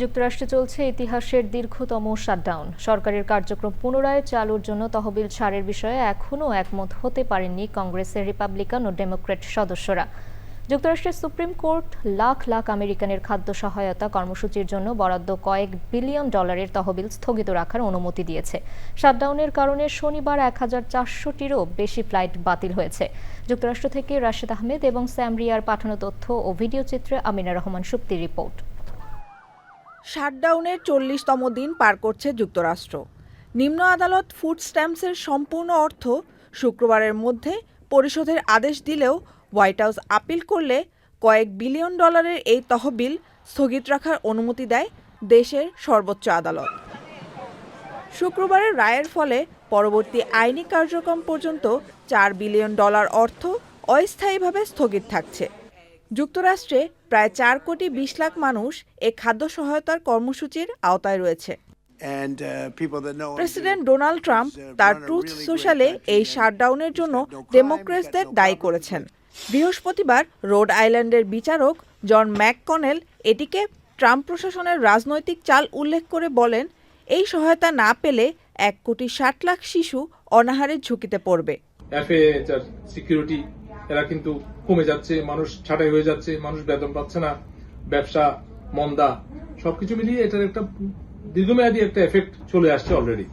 যুক্তরাষ্ট্রে চলছে ইতিহাসের দীর্ঘতম শাটডাউন। সরকারের কার্যক্রম পুনরায় চালুর জন্য তহবিল ছাড়ের বিষয়ে এখনও একমত হতে পারেননি কংগ্রেসের রিপাবলিকান ও ডেমোক্র্যাট সদস্যরা। যুক্তরাষ্ট্রের সুপ্রিম কোর্ট লাখ লাখ আমেরিকানের খাদ্য সহায়তা কর্মসূচির জন্য বরাদ্দ কয়েক বিলিয়ন ডলারের তহবিল স্থগিত রাখার অনুমতি দিয়েছে। শাটডাউনের কারণে শনিবার এক হাজার চারশোটিরও বেশি ফ্লাইট বাতিল হয়েছে। যুক্তরাষ্ট্র থেকে রাশেদ আহমেদ এবং স্যামরিয়ার পাঠানো তথ্য ও ভিডিও চিত্রে আমিনা রহমান সুপ্তি রিপোর্ট। শাটডাউনের চল্লিশতম দিন পার করছে যুক্তরাষ্ট্র। নিম্ন আদালত ফুড স্ট্যাম্পসের সম্পূর্ণ অর্থ শুক্রবারের মধ্যে পরিশোধের আদেশ দিলেও হোয়াইট হাউস আপিল করলে কয়েক বিলিয়ন ডলারের এই তহবিল স্থগিত রাখার অনুমতি দেয় দেশের সর্বোচ্চ আদালত। শুক্রবারের রায়ের ফলে পরবর্তী আইনি কার্যক্রম পর্যন্ত চার বিলিয়ন ডলার অর্থ অস্থায়ীভাবে স্থগিত থাকছে। যুক্তরাষ্ট্রে প্রায় চার কোটি বিশ লাখ মানুষ এ খাদ্য সহায়তার কর্মসূচির আওতায় রয়েছে। Uh, প্রেসিডেন্ট ডোনাল্ড ট্রাম্প তার ট্রুথ সোশ্যালে এই শাটডাউনের জন্য ডেমোক্রেটসদের দায়ী করেছেন। বৃহস্পতিবার রোড আইল্যান্ডের বিচারক জন ম্যাককনেল এটিকে ট্রাম্প প্রশাসনের রাজনৈতিক চাল উল্লেখ করে বলেন এই সহায়তা না পেলে এক কোটি ষাট লাখ শিশু অনাহারের ঝুঁকিতে পড়বে। এরা কিন্তু কমে যাচ্ছে, মানুষ ছাঁটাই হয়ে যাচ্ছে, মানুষ বেতন পাচ্ছে না, ব্যবসা মন্দা। সবকিছু মিলিয়ে এটার একটা দীর্ঘমেয়াদী একটা এফেক্ট চলে আসছে অলরেডি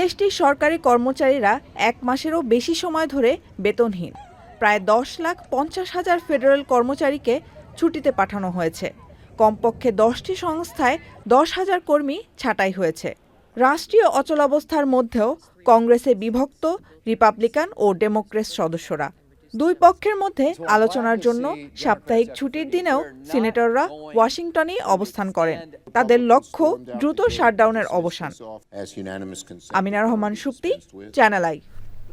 দেশটির সরকারি কর্মচারীরা এক মাসেরও বেশি সময় ধরে বেতনহীন। প্রায় দশ লাখ পঞ্চাশ হাজার ফেডারেল কর্মচারীকে ছুটিতে পাঠানো হয়েছে। কমপক্ষে দশটি সংস্থায় দশ হাজার কর্মী ছাঁটাই হয়েছে। রাষ্ট্রীয় অচলাবস্থার মধ্যেও কংগ্রেসে বিভক্ত রিপাবলিকান ও ডেমোক্রেট সদস্যরা। দুই পক্ষের মধ্যে আলোচনার জন্য সাপ্তাহিক ছুটির দিনেও সিনেটররা ওয়াশিংটনে অবস্থান করেন। তাদের লক্ষ্য দ্রুত শাটডাউনের অবসান। Amina Rahman, Supti, channel I.